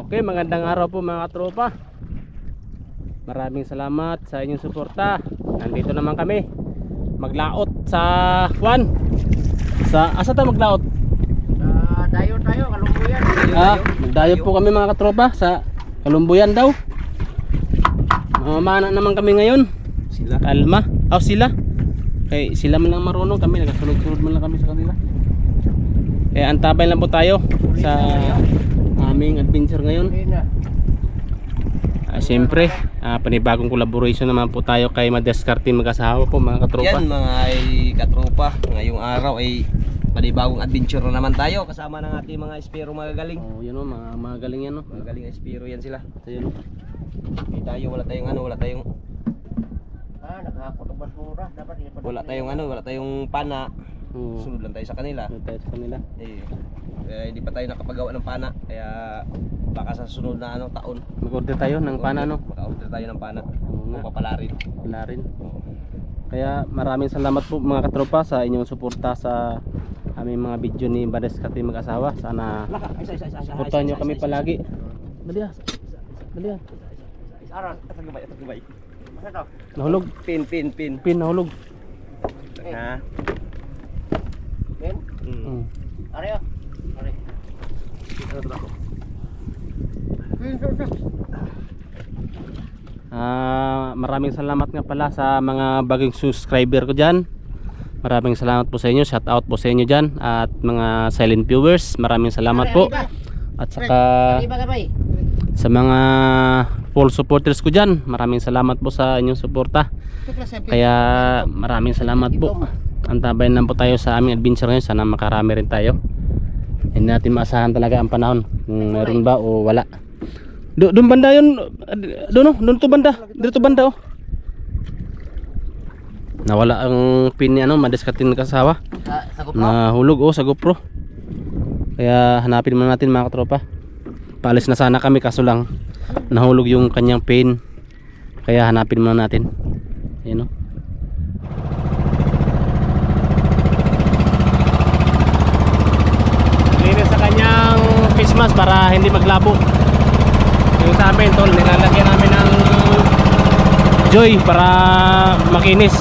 Okay, magandang araw po mga katropa. Maraming salamat sa inyong suporta. Nandito naman kami. Maglaot sa Juan. Sa asa tayo maglaot? Ah, dayo tayo, kalungkuyan. Ah, magdayo po kami mga katropa sa Kalumbuyan daw. Mamamana naman kami ngayon. Sila. Kalma. Oh, sila. Kay sila man lang marunong kami, nagasunod-sunod man lang kami sa kanila. Kaya antabay lang po tayo sa aming adventure ngayon. Ah, Siyempre, ah, panibagong collaboration naman po tayo kay Madaskarte mag-asawa po mga katropa. Yan mga ay katropa, ngayong araw ay panibagong adventure na naman tayo kasama ng ating mga espiro magagaling. Oh, yun o, mga, mga galing yan o. Magagaling espiro yan sila. Ayun o. Hindi tayo, wala tayong ano, wala tayong Ah, nakakapot basura. Dapat wala tayong ano, wala tayong pana. Oo. Sunod lang tayo sa kanila. Ano tayo sa kanila. Eh, kaya hindi pa tayo nakapagawa ng pana, kaya baka sa sunod na ano taon. Mag-order tayo ng pana no. Maka-order tayo ng pana. Kung papalarin. Wala rin. Kaya maraming salamat po mga katropa sa inyong suporta sa aming mga video ni Madaskarte mag-asawa. Sana suportahan nyo kami palagi. Dali ah. Dali ah. Aras, atag gabay, atag gabay. Ano to? Nahulog. Pin, pin, pin. Pin nahulog. Ha? Ben? Mm. Mm. Ah, maraming salamat nga pala sa mga bagong subscriber ko dyan. Maraming salamat po sa inyo. Shout out po sa inyo dyan. At mga silent viewers, maraming salamat po. At saka sa mga full supporters ko dyan, maraming salamat po sa inyong suporta. Kaya maraming salamat po. Antabayan lang po tayo sa aming adventure ngayon. Sana makarami rin tayo. Hindi natin maasahan talaga ang panahon. Kung meron ba o wala. Do, doon banda yun. Doon oh. Doon to banda. Dito banda oh. Nawala ang pin ni ano, madiskatin kasawa. Sa sa. Nahulog oh sa GoPro. Kaya hanapin muna natin mga katropa. Paalis na sana kami kaso lang nahulog yung kanyang pin. Kaya hanapin muna natin. Ayun oh. Linis sa kanyang face mask para hindi maglabo. Yung sa amin tol, nilalagyan namin ng joy para makinis.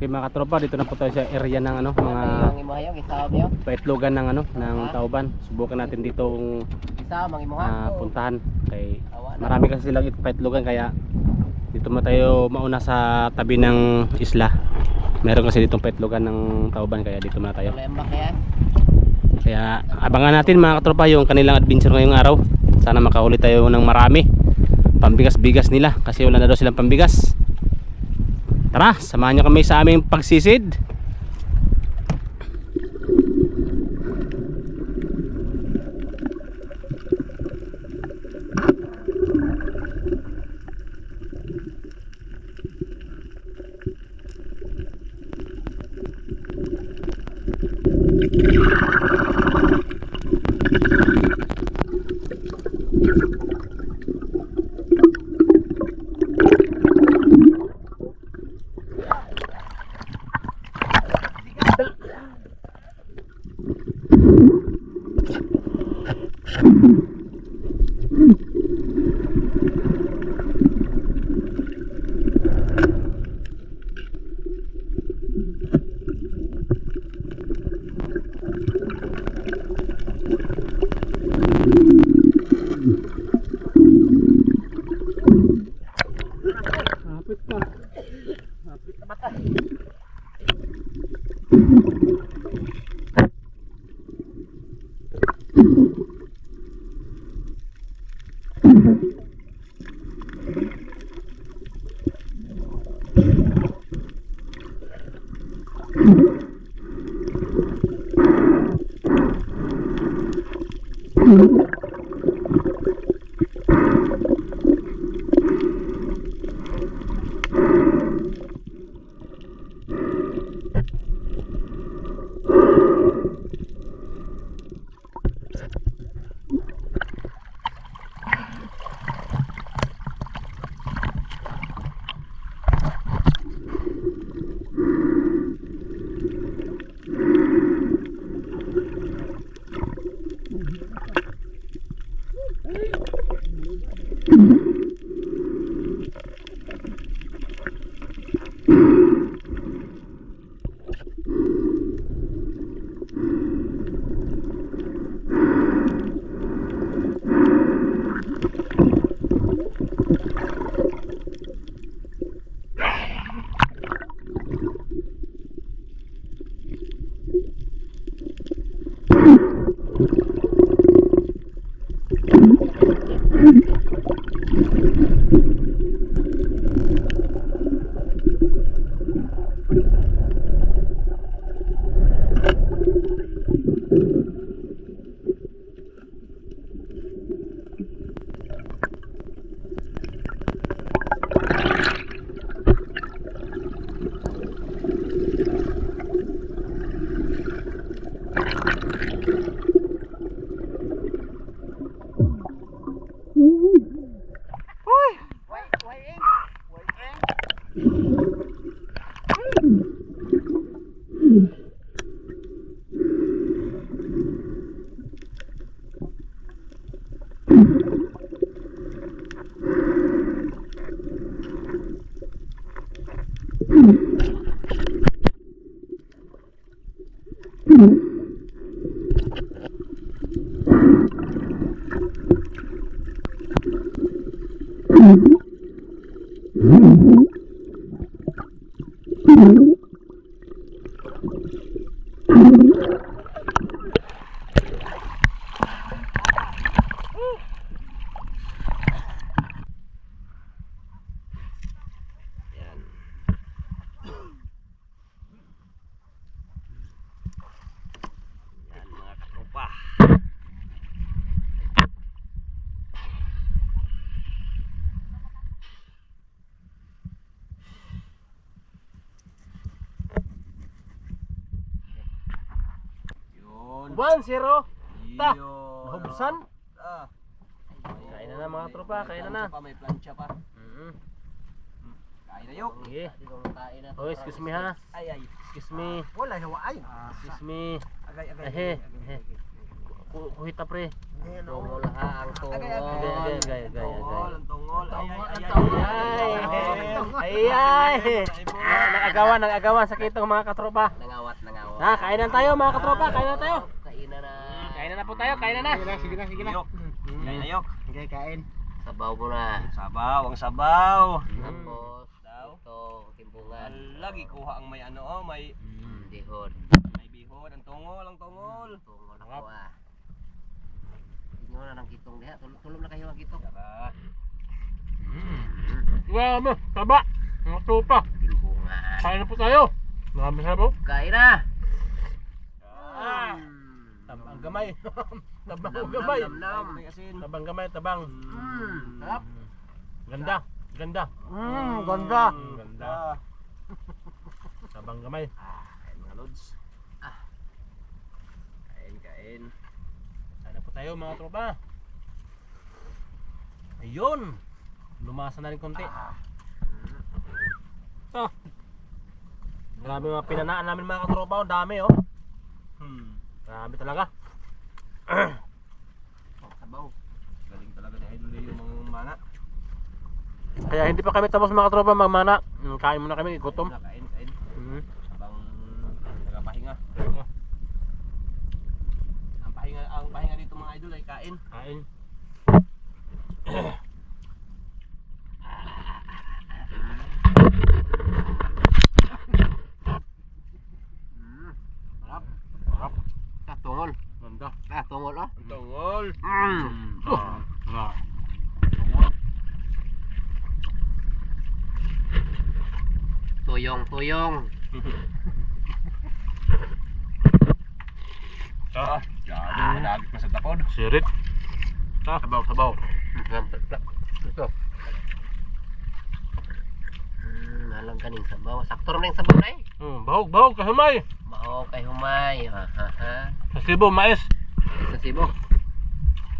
Okay mga katropa, dito na po tayo sa area ng ano, mga paitlogan ng ano, ng tauban. Subukan natin dito ang imuha. ah, puntahan kay marami kasi silang paitlogan kaya dito mo tayo mauna sa tabi ng isla. Meron kasi ditong paitlogan ng tauban kaya dito muna tayo. Kaya abangan natin mga katropa yung kanilang adventure ngayong araw. Sana makahuli tayo ng marami. Pambigas-bigas nila kasi wala na daw silang pambigas. Tara, samahan nyo kami sa aming pagsisid. 1-0. Ta. Yun. Nahubusan. Ah. Kain na na mga tropa, kain na na. Pa, May plancha pa. Mm. Kain na yuk. Na. Oh, excuse me ha. Ay ay. Excuse me. Wala hawa ay. Excuse me. Agay agay. Ahe. Ku- Kuhita pre. Tungol ha ang tungol. Agay Agay, agay, agay. Tungol, ang tungol. Ay ay ay. Ay, ay, ay. Ah, Nag-agawan, nag-agawan sa kitong mga katropa. Nangawat, nangawat. Ha, kainan tayo mga katropa, kainan tayo. Kain na na. Kainan na po tayo, kainan na. Sige na, sige na. Yok. Kain na yok. Okay, kain. Sabaw mo na. Sabaw, ang sabaw. Tapos, Daw. ito, kimpungan. Lagi kuha ang may ano oh, may Mm, dihon. may bihon, ang tungol, ang tungol. Tungol ako ah. Inyo na ng kitong diha. Tulog, tulog na kayo ang kitong. Tara. Wow, mo, taba. Mga tropa. Kimpungan. Kain na po tayo. Marami sa po. Kain na. Ah. Tabang gamay. tabang Nam, gamay. nam. May asin. Tabang gamay, tabang. Mm, sarap. Ganda, ganda. Mm, ganda. Mm, ganda. Ah. Tabang gamay. Kain mga lods. Ah. Kain, kain. Kain na po tayo mga tropa. Ayun. Lumasa na rin konti. Ah. Grabe mga pinanaan namin mga katropa. Ang dami oh. Hmm. Grabe talaga. Sabaw. Galing talaga ni Idol yung mga mana. Kaya hindi pa kami tapos mga katropa magmana. Mm, Kain muna kami, gutom. Kain, kain. Mhm. Habang nagapahinga. Ang pahinga, ang pahinga dito mga idol ay kain. Kain. Mm. Sarap. Sarap. Ah, tungol. Ganda. Ah, tungol. Ang tungol. Mm. Ah. Ah. Tuyong, tuyong. Ah, dyan. Nagit na sa tapod. Sirit. Ah, sabaw, sabaw. Ito. Hmm, alam ka ning sabaw. Sakto rin sabaw na eh. Hmm, bahog, bahog, kahumay. Mao kay humay. Ha ha ha. Sa Cebu, mais. Sa Cebu.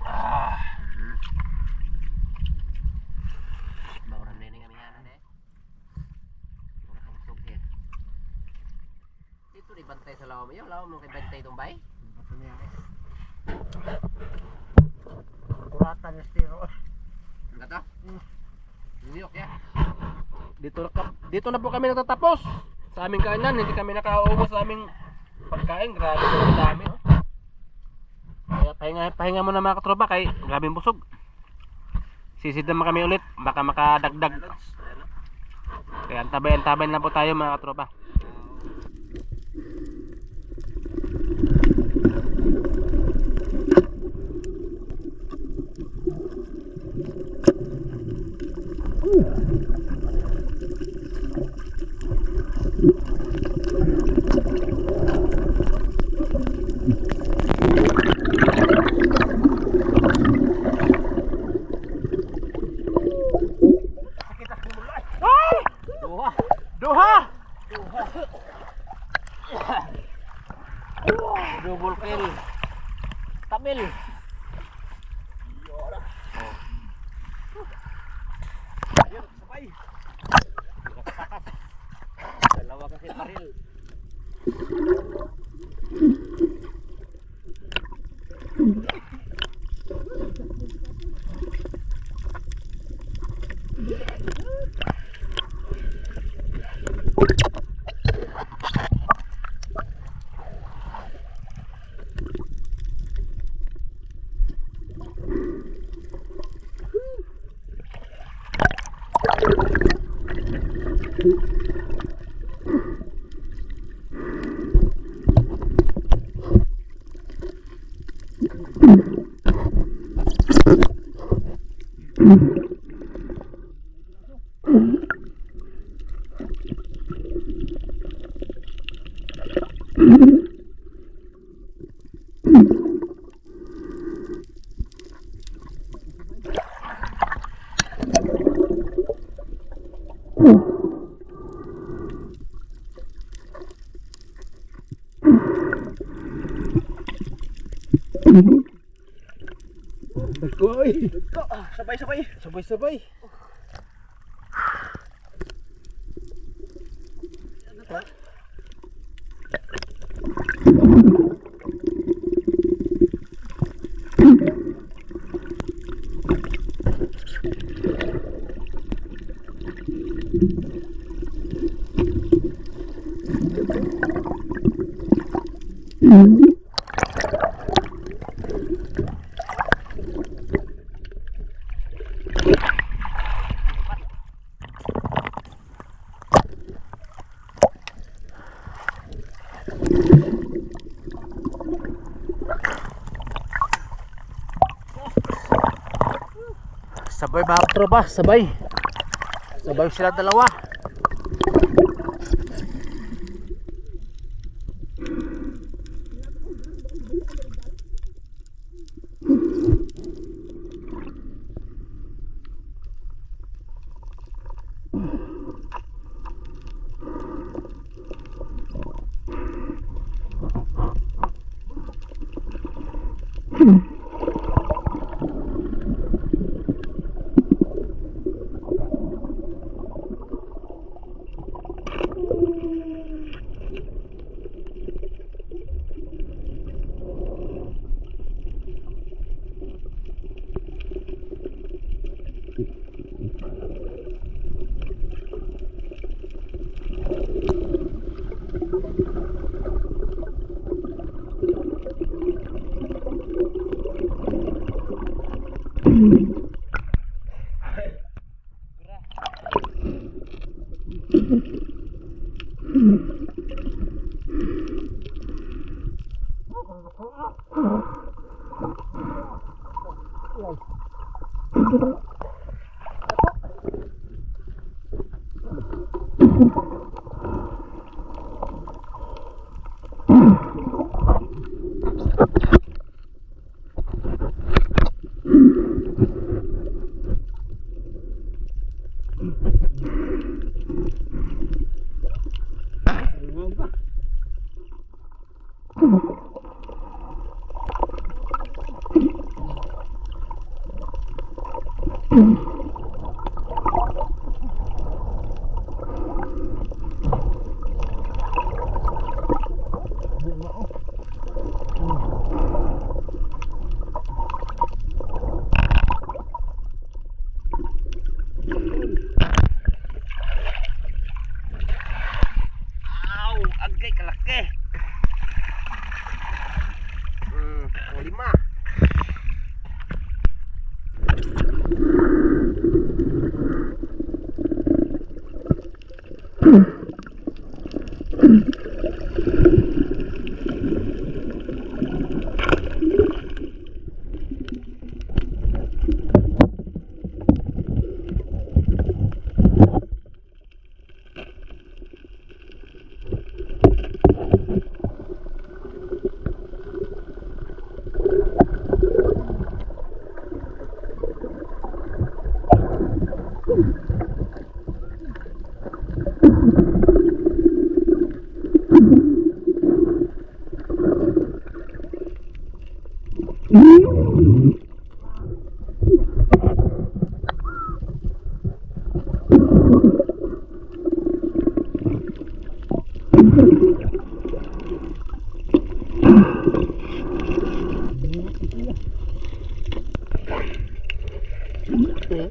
Ah. Di bantay sa lawa mo yun. Lawa mo kay bantay itong bay. Kuratan yung stiro. Ang gato? New York ya. Dito na, dito na po kami natatapos. Sa aming kainan, hindi kami nakauubos sa aming pagkain. Grabe ang dami. Oh. Kaya pahinga, pahinga muna mga katropa kay grabe busog. Sisid naman kami ulit. Baka makadagdag. Kaya antabay, antabay lang po tayo mga katropa. Thank sabay! Sabay, sabay! Tropa, sabay. Sabay sila dalawa. Mm-hmm. Được.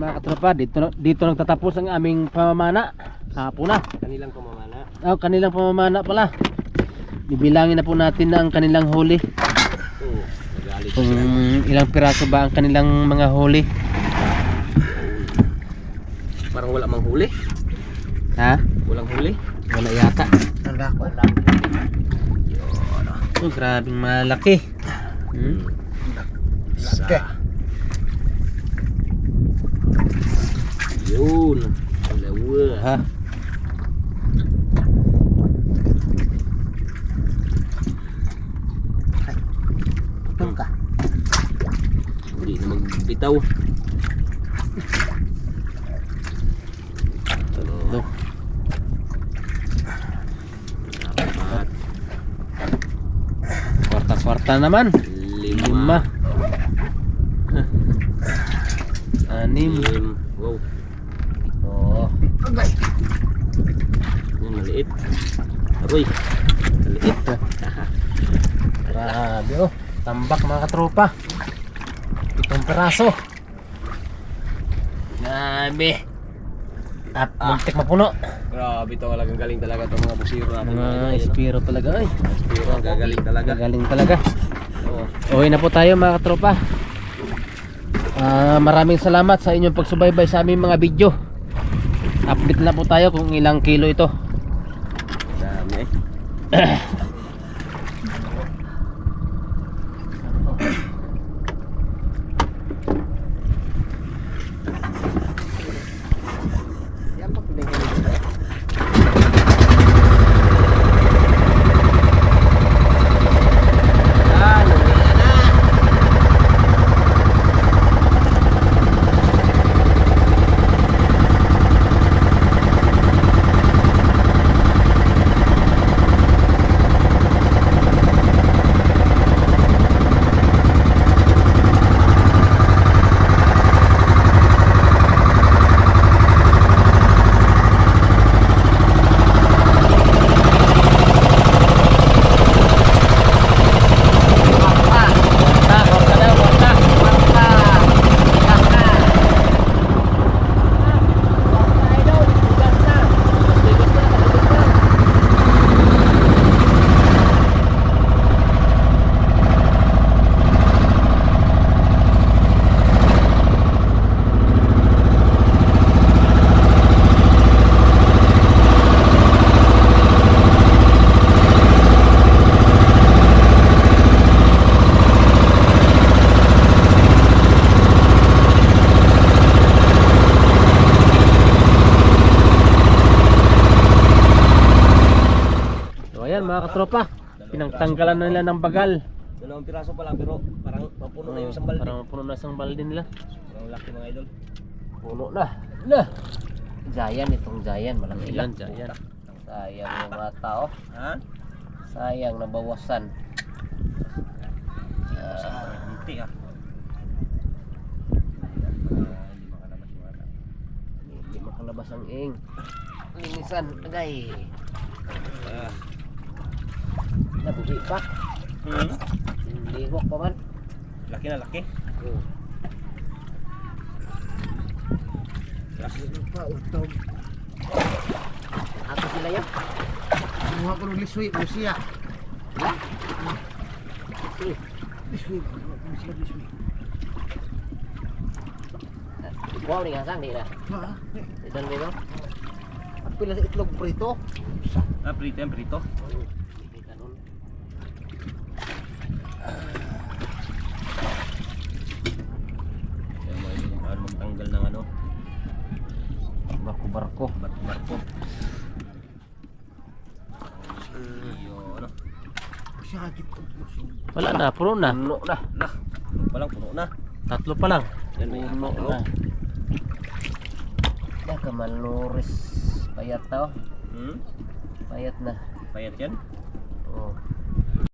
mga katropa, dito, dito nagtatapos ang aming pamamana. Hapon na. Kanilang pamamana. Oh, kanilang pamamana pala. Bibilangin na po natin ang kanilang huli. Oo. Kung ilang piraso ba ang kanilang mga huli. Parang wala mang huli. Ha? Walang huli. Wala yata. Wala ko. Oh, grabing malaki. Hmm? Laki. Hah? Ito ka. Hindi na magbitaw. Tulog. Kwarta-kwarta naman. Lima. Lima. Anim. Lima. Aroy. Maliit. Grabe oh. Tambak mga katropa. Pitong peraso. Grabe. At Ah. muntik mapuno. Grabe to talagang galing talaga itong mga busiro natin. Mga espiro talaga ay. Espiro ang gagaling talaga. Gagaling talaga. Oo. Uwi na po tayo mga katropa. Ah, maraming salamat sa inyong pagsubaybay sa aming mga video. Update na po tayo kung ilang kilo ito. Dami. Yan pa pinigil ko. Mga katropa. Pinagtanggalan na nila ng bagal. Dalawang piraso pa lang pero parang mapuno na yung isang balde. Parang puno na isang balde nila. Sobrang laki mga idol. Puno na. Na. Giant itong giant. Malaki Ayan, lang. ayan. Sayang yung mga tao. Ha? Sayang nabawasan. Hindi ah. Ah, hindi makalabas ang ing. Linisan. Agay. Ah. Nabuhi pa. Hmm? Lihok pa man. Laki na laki. Oh. Pa, utog. Ako sila yan. Kumuha ko ng liswi, Lucia. Eh, Liswi, liswi, liswi. Wow ni Hasan di na. Ha? Idan mo? Ang pila sa itlog prito. Ah, prito yan, prito. Hindi ganun. Kaya mga idol, paano magtanggal ng ano, Barko-barko. barko-barko. Yung ano, Siya gitu. Wala na, puno na. Puno na. lah, ano pa lang, puno na. Tatlo pa lang. Yan, may Puno na. Ya kamaluris. Payat tau. Hmm? Payat na. Payat yan. Oh.